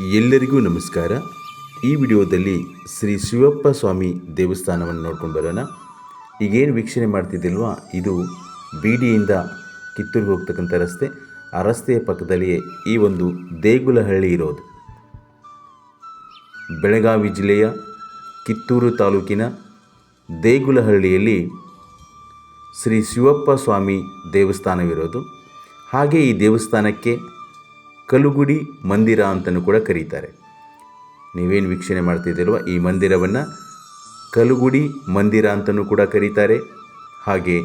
ಎಲ್ಲರಿಗೂ ನಮಸ್ಕಾರ. ಈ ವಿಡಿಯೋದಲ್ಲಿ ಶ್ರೀ ಶಿವಪ್ಪ ಸ್ವಾಮಿ ದೇವಸ್ಥಾನವನ್ನು ನೋಡ್ಕೊಂಡು ಬರೋಣ. ಈಗೇನು ವೀಕ್ಷಣೆ ಮಾಡ್ತಿದ್ದಿಲ್ವಾ ಇದು ಬೀಡಿಯಿಂದ ಕಿತ್ತೂರಿಗೆ ಹೋಗ್ತಕ್ಕಂಥ ರಸ್ತೆ. ಆ ರಸ್ತೆಯ ಪಕ್ಕದಲ್ಲಿಯೇ ಈ ಒಂದು ದೇಗುಲಹಳ್ಳಿ ಇರೋದು. ಬೆಳಗಾವಿ ಜಿಲ್ಲೆಯ ಕಿತ್ತೂರು ತಾಲೂಕಿನ ದೇಗುಲಹಳ್ಳಿಯಲ್ಲಿ ಶ್ರೀ ಶಿವಪ್ಪ ಸ್ವಾಮಿ ದೇವಸ್ಥಾನವಿರೋದು. ಹಾಗೆ ಈ ದೇವಸ್ಥಾನಕ್ಕೆ ಕಲುಗುಡಿ ಮಂದಿರ ಅಂತಲೂ ಕೂಡ ಕರೀತಾರೆ. ನೀವೇನು ವೀಕ್ಷಣೆ ಮಾಡ್ತಿದ್ದೀರಲ್ವ, ಈ ಮಂದಿರವನ್ನು ಕಲುಗುಡಿ ಮಂದಿರ ಅಂತಲೂ ಕೂಡ ಕರೀತಾರೆ. ಹಾಗೆ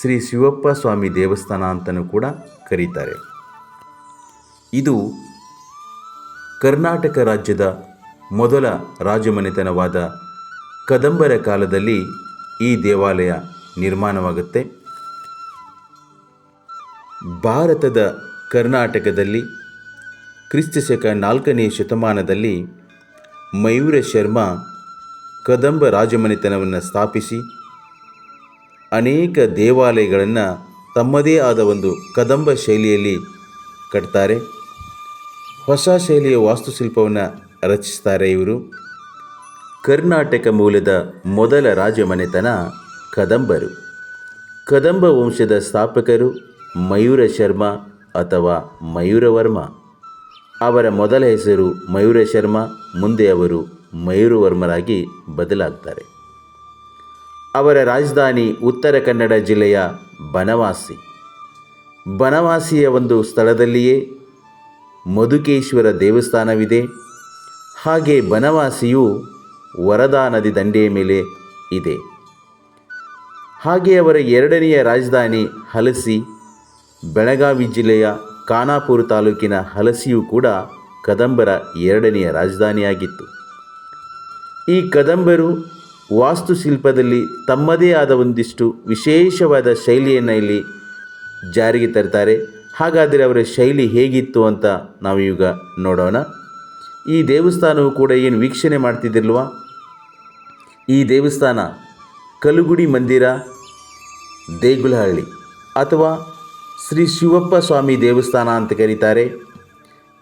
ಶ್ರೀ ಶಿವಪ್ಪ ಸ್ವಾಮಿ ದೇವಸ್ಥಾನ ಅಂತಲೂ ಕೂಡ ಕರೀತಾರೆ. ಇದು ಕರ್ನಾಟಕ ರಾಜ್ಯದ ಮೊದಲ ರಾಜಮನೆತನವಾದ ಕದಂಬರ ಕಾಲದಲ್ಲಿ ಈ ದೇವಾಲಯ ನಿರ್ಮಾಣವಾಗುತ್ತೆ. ಭಾರತದ ಕರ್ನಾಟಕದಲ್ಲಿ ಕ್ರಿಸ್ತಶಕ ನಾಲ್ಕನೆಯ ಶತಮಾನದಲ್ಲಿ ಮಯೂರ ಶರ್ಮ ಕದಂಬ ರಾಜಮನೆತನವನ್ನು ಸ್ಥಾಪಿಸಿ ಅನೇಕ ದೇವಾಲಯಗಳನ್ನು ತಮ್ಮದೇ ಆದ ಒಂದು ಕದಂಬ ಶೈಲಿಯಲ್ಲಿ ಕಟ್ತಾರೆ. ಹೊಸ ಶೈಲಿಯ ವಾಸ್ತುಶಿಲ್ಪವನ್ನು ರಚಿಸ್ತಾರೆ ಇವರು. ಕರ್ನಾಟಕ ಮೂಲದ ಮೊದಲ ರಾಜಮನೆತನ ಕದಂಬರು. ಕದಂಬ ವಂಶದ ಸ್ಥಾಪಕರು ಮಯೂರ ಶರ್ಮ ಅಥವಾ ಮಯೂರವರ್ಮ. ಅವರ ಮೊದಲ ಹೆಸರು ಮಯೂರ ಶರ್ಮ, ಮುಂದೆ ಅವರು ಮಯೂರವರ್ಮರಾಗಿ ಬದಲಾಗ್ತಾರೆ. ಅವರ ರಾಜಧಾನಿ ಉತ್ತರ ಕನ್ನಡ ಜಿಲ್ಲೆಯ ಬನವಾಸಿ. ಬನವಾಸಿಯ ಒಂದು ಸ್ಥಳದಲ್ಲಿಯೇ ಮಧುಕೇಶ್ವರ ದೇವಸ್ಥಾನವಿದೆ. ಹಾಗೆ ಬನವಾಸಿಯು ವರದಾ ನದಿ ದಂಡೆಯ ಮೇಲೆ ಇದೆ. ಹಾಗೆ ಅವರ ಎರಡನೆಯ ರಾಜಧಾನಿ ಹಲಸಿ, ಬೆಳಗಾವಿ ಜಿಲ್ಲೆಯ ಖಾನಾಪುರ ತಾಲೂಕಿನ ಹಲಸಿಯು ಕೂಡ ಕದಂಬರ ಎರಡನೆಯ ರಾಜಧಾನಿಯಾಗಿತ್ತು. ಈ ಕದಂಬರು ವಾಸ್ತುಶಿಲ್ಪದಲ್ಲಿ ತಮ್ಮದೇ ಆದ ಒಂದಿಷ್ಟು ವಿಶೇಷವಾದ ಶೈಲಿಯನ್ನು ಇಲ್ಲಿ ಜಾರಿಗೆ ತರ್ತಾರೆ. ಹಾಗಾದರೆ ಅವರ ಶೈಲಿ ಹೇಗಿತ್ತು ಅಂತ ನಾವು ಈಗ ನೋಡೋಣ. ಈ ದೇವಸ್ಥಾನವು ಕೂಡ ಏನು ವೀಕ್ಷಣೆ ಮಾಡ್ತಿದ್ದಿಲ್ವಾ ಈ ದೇವಸ್ಥಾನ ಕಲುಗುಡಿ ಮಂದಿರ, ದೇಗುಲಹಳ್ಳಿ ಅಥವಾ ಶ್ರೀ ಶಿವಪ್ಪ ಸ್ವಾಮಿ ದೇವಸ್ಥಾನ ಅಂತ ಕರೀತಾರೆ.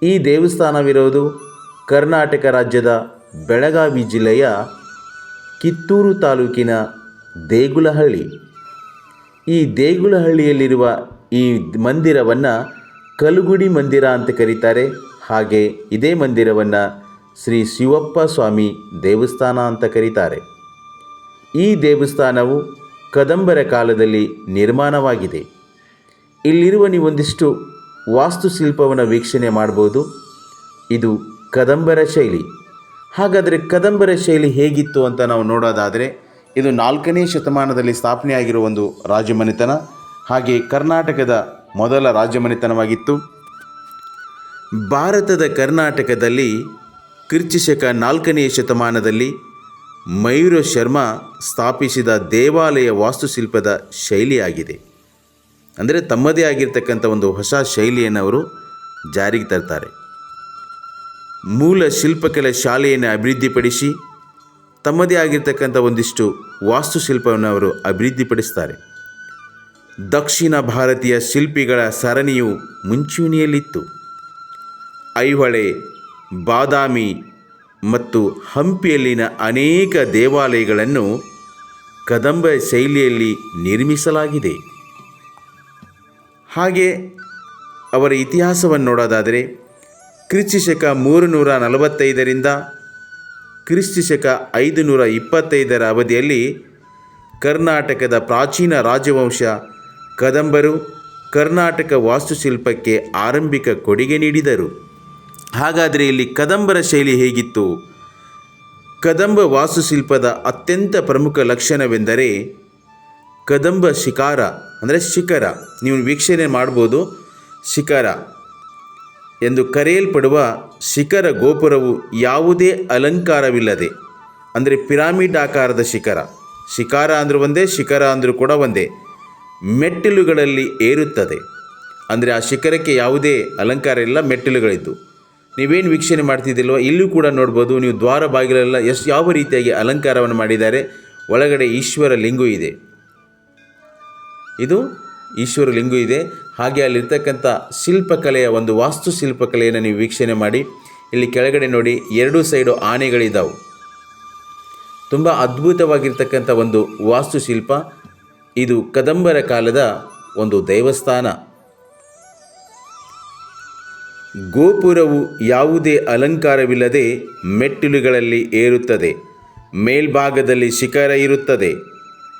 ಈ ದೇವಸ್ಥಾನವಿರೋದು ಕರ್ನಾಟಕ ರಾಜ್ಯದ ಬೆಳಗಾವಿ ಜಿಲ್ಲೆಯ ಕಿತ್ತೂರು ತಾಲೂಕಿನ ದೇಗುಲಹಳ್ಳಿ. ಈ ದೇಗುಲಹಳ್ಳಿಯಲ್ಲಿರುವ ಈ ಮಂದಿರವನ್ನು ಕಲುಗುಡಿ ಮಂದಿರ ಅಂತ ಕರೀತಾರೆ. ಹಾಗೆ ಇದೇ ಮಂದಿರವನ್ನು ಶ್ರೀ ಶಿವಪ್ಪ ಸ್ವಾಮಿ ದೇವಸ್ಥಾನ ಅಂತ ಕರೀತಾರೆ. ಈ ದೇವಸ್ಥಾನವು ಕದಂಬರ ಕಾಲದಲ್ಲಿ ನಿರ್ಮಾಣವಾಗಿದೆ. ಇಲ್ಲಿರುವ ನೀವೊಂದಿಷ್ಟು ವಾಸ್ತುಶಿಲ್ಪವನ್ನು ವೀಕ್ಷಣೆ ಮಾಡ್ಬೋದು ಇದು ಕದಂಬರ ಶೈಲಿ. ಹಾಗಾದರೆ ಕದಂಬರ ಶೈಲಿ ಹೇಗಿತ್ತು ಅಂತ ನಾವು ನೋಡೋದಾದರೆ, ಇದು ನಾಲ್ಕನೇ ಶತಮಾನದಲ್ಲಿ ಸ್ಥಾಪನೆಯಾಗಿರುವ ಒಂದು ರಾಜಮನೆತನ, ಹಾಗೆ ಕರ್ನಾಟಕದ ಮೊದಲ ರಾಜಮನೆತನವಾಗಿತ್ತು. ಭಾರತದ ಕರ್ನಾಟಕದಲ್ಲಿ ಕಿರ್ಚಿಶಕ ನಾಲ್ಕನೆಯ ಶತಮಾನದಲ್ಲಿ ಮಯೂರ ಶರ್ಮ ಸ್ಥಾಪಿಸಿದ ದೇವಾಲಯ ವಾಸ್ತುಶಿಲ್ಪದ ಶೈಲಿಯಾಗಿದೆ. ಅಂದರೆ ತಮ್ಮದೇ ಆಗಿರ್ತಕ್ಕಂಥ ಒಂದು ಹೊಸ ಶೈಲಿಯನ್ನು ಅವರು ಜಾರಿಗೆ ತರ್ತಾರೆ. ಮೂಲ ಶಿಲ್ಪಕಲೆ ಶಾಲೆಯನ್ನು ಅಭಿವೃದ್ಧಿಪಡಿಸಿ ತಮ್ಮದೇ ಆಗಿರ್ತಕ್ಕಂಥ ಒಂದಿಷ್ಟು ವಾಸ್ತುಶಿಲ್ಪವನ್ನು ಅವರು ಅಭಿವೃದ್ಧಿಪಡಿಸ್ತಾರೆ. ದಕ್ಷಿಣ ಭಾರತೀಯ ಶಿಲ್ಪಿಗಳ ಸರಣಿಯು ಮುಂಚೂಣಿಯಲ್ಲಿತ್ತು. ಐಹೊಳೆ, ಬಾದಾಮಿ ಮತ್ತು ಹಂಪಿಯಲ್ಲಿನ ಅನೇಕ ದೇವಾಲಯಗಳನ್ನು ಕದಂಬ ಶೈಲಿಯಲ್ಲಿ ನಿರ್ಮಿಸಲಾಗಿದೆ. ಹಾಗೆ ಅವರ ಇತಿಹಾಸವನ್ನು ನೋಡೋದಾದರೆ ಕ್ರಿಸ್ತಶಕ ಮೂರು ನೂರ ನಲವತ್ತೈದರಿಂದ ಕ್ರಿಸ್ತಶಕ ಐದು ನೂರ ಇಪ್ಪತ್ತೈದರ ಅವಧಿಯಲ್ಲಿ ಕರ್ನಾಟಕದ ಪ್ರಾಚೀನ ರಾಜವಂಶ ಕದಂಬರು ಕರ್ನಾಟಕ ವಾಸ್ತುಶಿಲ್ಪಕ್ಕೆ ಆರಂಭಿಕ ಕೊಡುಗೆ ನೀಡಿದರು. ಹಾಗಾದರೆ ಇಲ್ಲಿ ಕದಂಬರ ಶೈಲಿ ಹೇಗಿತ್ತು? ಕದಂಬ ವಾಸ್ತುಶಿಲ್ಪದ ಅತ್ಯಂತ ಪ್ರಮುಖ ಲಕ್ಷಣವೆಂದರೆ ಕದಂಬ ಶಿಖಾರ ಅಂದರೆ ಶಿಖರ. ನೀವು ವೀಕ್ಷಣೆ ಮಾಡ್ಬೋದು. ಶಿಖರ ಎಂದು ಕರೆಯಲ್ಪಡುವ ಶಿಖರ ಗೋಪುರವು ಯಾವುದೇ ಅಲಂಕಾರವಿಲ್ಲದೆ, ಅಂದರೆ ಪಿರಾಮಿಡ್ ಆಕಾರದ ಶಿಖರ. ಶಿಖರ ಅಂದರೂ ಒಂದೇ, ಶಿಖರ ಅಂದರೂ ಕೂಡ ಒಂದೇ. ಮೆಟ್ಟಿಲುಗಳಲ್ಲಿ ಏರುತ್ತದೆ. ಅಂದರೆ ಆ ಶಿಖರಕ್ಕೆ ಯಾವುದೇ ಅಲಂಕಾರ ಇಲ್ಲ, ಮೆಟ್ಟಿಲುಗಳಿದ್ದು. ನೀವೇನು ವೀಕ್ಷಣೆ ಮಾಡ್ತಿದ್ದಿಲ್ವೋ ಇಲ್ಲೂ ಕೂಡ ನೋಡ್ಬೋದು. ನೀವು ದ್ವಾರ ಬಾಗಿಲೆಲ್ಲ ಎಷ್ಟು ಯಾವ ರೀತಿಯಾಗಿ ಅಲಂಕಾರವನ್ನು ಮಾಡಿದ್ದಾರೆ. ಒಳಗಡೆ ಈಶ್ವರ ಲಿಂಗು ಇದೆ. ಇದು ಈಶ್ವರ ಲಿಂಗು ಇದೆ. ಹಾಗೆ ಅಲ್ಲಿರ್ತಕ್ಕಂಥ ಶಿಲ್ಪಕಲೆಯ ಒಂದು ವಾಸ್ತು ಶಿಲ್ಪಕಲೆಯನ್ನು ನೀವು ವೀಕ್ಷಣೆ ಮಾಡಿ. ಇಲ್ಲಿ ಕೆಳಗಡೆ ನೋಡಿ ಎರಡು ಸೈಡು ಆನೆಗಳಿದ್ದಾವೆ ತುಂಬ ಅದ್ಭುತವಾಗಿರ್ತಕ್ಕಂಥ ಒಂದು ವಾಸ್ತುಶಿಲ್ಪ ಇದು ಕದಂಬರ ಕಾಲದ ಒಂದು ದೇವಸ್ಥಾನ. ಗೋಪುರವು ಯಾವುದೇ ಅಲಂಕಾರವಿಲ್ಲದೆ ಮೆಟ್ಟಿಲುಗಳಲ್ಲಿ ಏರುತ್ತದೆ. ಮೇಲ್ಭಾಗದಲ್ಲಿ ಶಿಖರ ಇರುತ್ತದೆ.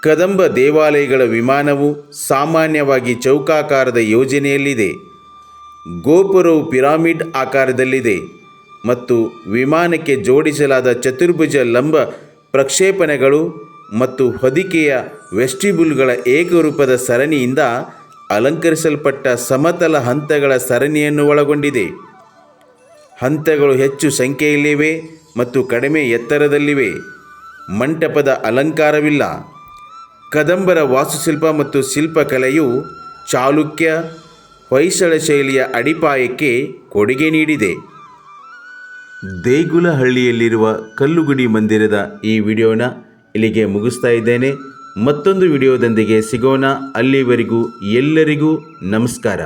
ಕದಂಬ ದೇವಾಲಯಗಳ ವಿಮಾನವು ಸಾಮಾನ್ಯವಾಗಿ ಚೌಕಾಕಾರದ ಯೋಜನೆಯಲ್ಲಿದೆ. ಗೋಪುರವು ಪಿರಾಮಿಡ್ ಆಕಾರದಲ್ಲಿದೆ ಮತ್ತು ವಿಮಾನಕ್ಕೆ ಜೋಡಿಸಲಾದ ಚತುರ್ಭುಜ ಲಂಬ ಪ್ರಕ್ಷೇಪಣೆಗಳು ಮತ್ತು ಹೊದಿಕೆಯ ವೆಸ್ಟಿಬುಲ್ಗಳ ಏಕರೂಪದ ಸರಣಿಯಿಂದ ಅಲಂಕರಿಸಲ್ಪಟ್ಟ ಸಮತಲ ಹಂತಗಳ ಸರಣಿಯನ್ನು ಒಳಗೊಂಡಿದೆ. ಹಂತಗಳು ಹೆಚ್ಚು ಸಂಖ್ಯೆಯಲ್ಲಿವೆ ಮತ್ತು ಕಡಿಮೆ ಎತ್ತರದಲ್ಲಿವೆ. ಮಂಟಪದ ಅಲಂಕಾರವಿಲ್ಲ. ಕದಂಬರ ವಾಸ್ತುಶಿಲ್ಪ ಮತ್ತು ಶಿಲ್ಪಕಲೆಯು ಚಾಲುಕ್ಯ ಹೊಯ್ಸಳ ಶೈಲಿಯ ಅಡಿಪಾಯಕ್ಕೆ ಕೊಡುಗೆ ನೀಡಿದೆ. ದೇಗುಲಹಳ್ಳಿಯಲ್ಲಿರುವ ಕಲ್ಲುಗುಡಿ ಮಂದಿರದ ಈ ವಿಡಿಯೋನ ಇಲ್ಲಿಗೆ ಮುಗಿಸ್ತಾ ಇದ್ದೇನೆ. ಮತ್ತೊಂದು ವಿಡಿಯೋದೊಂದಿಗೆ ಸಿಗೋಣ. ಅಲ್ಲಿವರೆಗೂ ಎಲ್ಲರಿಗೂ ನಮಸ್ಕಾರ.